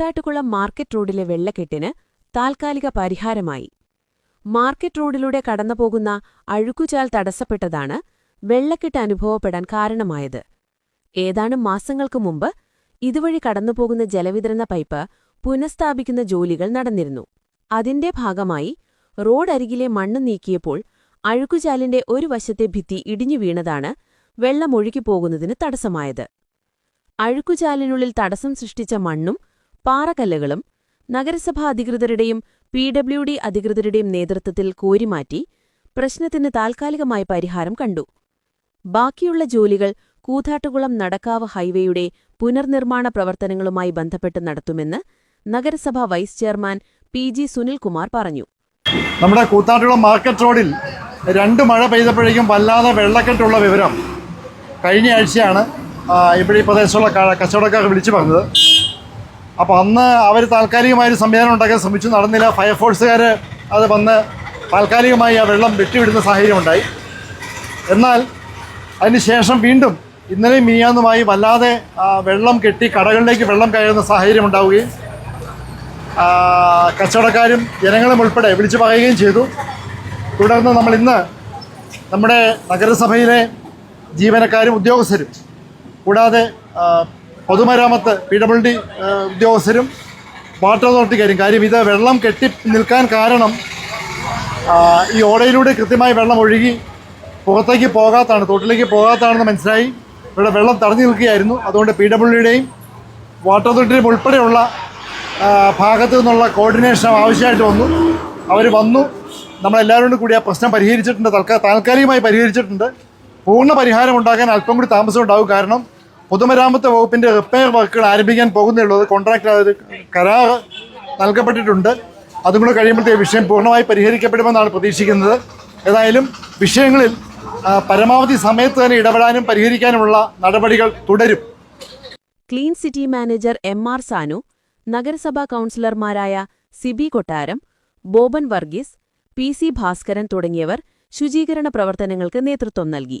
Koothattukulam market റോഡിലെ വെള്ളക്കെട്ടിന് താൽക്കാലിക പരിഹാരമായി. മാർക്കറ്റ് റോഡിലൂടെ കടന്നുപോകുന്ന അഴുക്കുചാൽ തടസ്സപ്പെട്ടതാണ് വെള്ളക്കെട്ട് അനുഭവപ്പെടാൻ കാരണമായത്. ഏതാനും മാസങ്ങൾക്ക് മുമ്പ് ഇതുവഴി കടന്നുപോകുന്ന ജലവിതരണ പൈപ്പ് പുനഃസ്ഥാപിക്കുന്ന ജോലികൾ നടന്നിരുന്നു. അതിന്റെ ഭാഗമായി റോഡരികിലെ മണ്ണ് നീക്കിയപ്പോൾ അഴുക്കുചാലിന്റെ ഒരു വശത്തെ ഭിത്തി ഇടിഞ്ഞു വീണതാണ് വെള്ളമൊഴുകിപ്പോകുന്നതിന് തടസ്സമായത്. അഴുക്കുചാലിനുള്ളിൽ തടസ്സം സൃഷ്ടിച്ച മണ്ണും പാറക്കല്ലുകളും നഗരസഭാ അധികൃതരുടെയും പി ഡബ്ല്യു ഡി അധികൃതരുടെയും നേതൃത്വത്തിൽ കോരിമാറ്റി പ്രശ്നത്തിന് താൽക്കാലികമായി പരിഹാരം കണ്ടു. ബാക്കിയുള്ള ജോലികൾ കൂതാട്ടുകുളം നടക്കാവ് ഹൈവേയുടെ പുനർനിർമ്മാണ പ്രവർത്തനങ്ങളുമായി ബന്ധപ്പെട്ട് നടത്തുമെന്ന് നഗരസഭാ vice chairman P G Sunilkumar പറഞ്ഞു. നമ്മുടെ കൂത്താട്ടുകുളം മാർക്കറ്റ് റോഡിൽ രണ്ട് മഴ പെയ്തപ്പോഴേക്കും വല്ലാതെ വെള്ളക്കെട്ടുള്ള വിവരം കഴിഞ്ഞ ആഴ്ചയാണ് ഇവിടെ ഈ പ്രദേശത്തുള്ള കച്ചവടക്കാർ വിളിച്ചു പറഞ്ഞത്. അപ്പോൾ അന്ന് അവർ താൽക്കാലികമായ ഒരു സംവിധാനം ഉണ്ടാക്കാൻ ശ്രമിച്ചു. നടന്നില്ല. ഫയർഫോഴ്സുകാർ അത് വന്ന് താൽക്കാലികമായി ആ വെള്ളം വെട്ടിവിടുന്ന സാഹചര്യം ഉണ്ടായി. എന്നാൽ അതിനുശേഷം വീണ്ടും ഇന്നലെയും മിനിയാന്നുമായി വല്ലാതെ വെള്ളം കെട്ടി കടകളിലേക്ക് വെള്ളം കയറുന്ന സാഹചര്യം ഉണ്ടാവുകയും കച്ചവടക്കാരും ജനങ്ങളും ഉൾപ്പെടെ വിളിച്ചു പറയുകയും ചെയ്തു. തുടർന്ന് നമ്മൾ ഇന്ന് നമ്മുടെ നഗരസഭയിലെ ജീവനക്കാരും ഉദ്യോഗസ്ഥരും കൂടാതെ പൊതുമരാമത്ത് പി ഡബ്ല്യു ഡി ഉദ്യോഗസ്ഥരും വാട്ടർ അതോറിറ്റിക്കാരും. കാര്യം ഇത് വെള്ളം കെട്ടി നിൽക്കാൻ കാരണം ഈ ഓടയിലൂടെ കൃത്യമായി വെള്ളം ഒഴുകി പുറത്തേക്ക് പോകാത്താണ് തോട്ടിലേക്ക് പോകാത്താണെന്ന് മനസ്സിലായി. ഇവിടെ വെള്ളം തടഞ്ഞു നിൽക്കുകയായിരുന്നു. അതുകൊണ്ട് പി ഡബ്ല്യുഡിയുടെയും വാട്ടർ അതോറിറ്റിയും ഉൾപ്പെടെയുള്ള ഭാഗത്തു നിന്നുള്ള കോർഡിനേഷൻ ആവശ്യമായിട്ട് വന്നു. അവർ വന്നു. നമ്മളെല്ലാവരും കൂടി ആ പ്രശ്നം പരിഹരിച്ചിട്ടുണ്ട്. തൽക്കാലികമായി പരിഹരിച്ചിട്ടുണ്ട്. പൂർണ പരിഹാരം ഉണ്ടാക്കാൻ അല്പം കൂടി താമസം ഉണ്ടാകും കാരണം പൊതുമരാമത്ത് വകുപ്പിന്റെ റിപ്പയർ വർക്കുകൾ ആരംഭിക്കാൻ പോകുന്നേ ഉള്ളൂ അത് കോൺട്രാക്ട് കരാർ നൽകപ്പെട്ടിട്ടുണ്ട്. അതും കൂടെ കഴിയുമ്പോഴത്തേക്ക് വിഷയം പൂർണമായി പരിഹരിക്കപ്പെടുമെന്നാണ് പ്രതീക്ഷിക്കുന്നത്. ഏതായാലും വിഷയങ്ങളിൽ പരമാവധി സമയത്ത് തന്നെ ഇടപെടാനും പരിഹരിക്കാനുമുള്ള നടപടികൾ തുടരും. Clean city manager M R Sanu നഗരസഭാ കൗൺസിലർമാരായ സിബി കൊട്ടാരം ബോബൻ വർഗീസ് പി സി ഭാസ്കരൻ തുടങ്ങിയവർ ശുചീകരണ പ്രവർത്തനങ്ങൾക്ക് നേതൃത്വം നൽകി.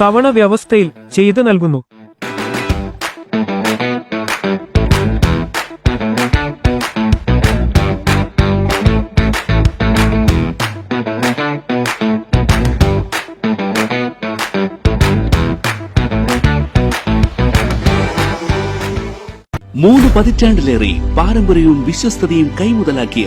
തവണ വ്യവസ്ഥയിൽ ചെയ്തു നൽകുന്നു. മൂന്ന് പതിറ്റാണ്ടിലേറെ പാരമ്പര്യവും വിശ്വസ്തതയും കൈമുതലാക്കിയ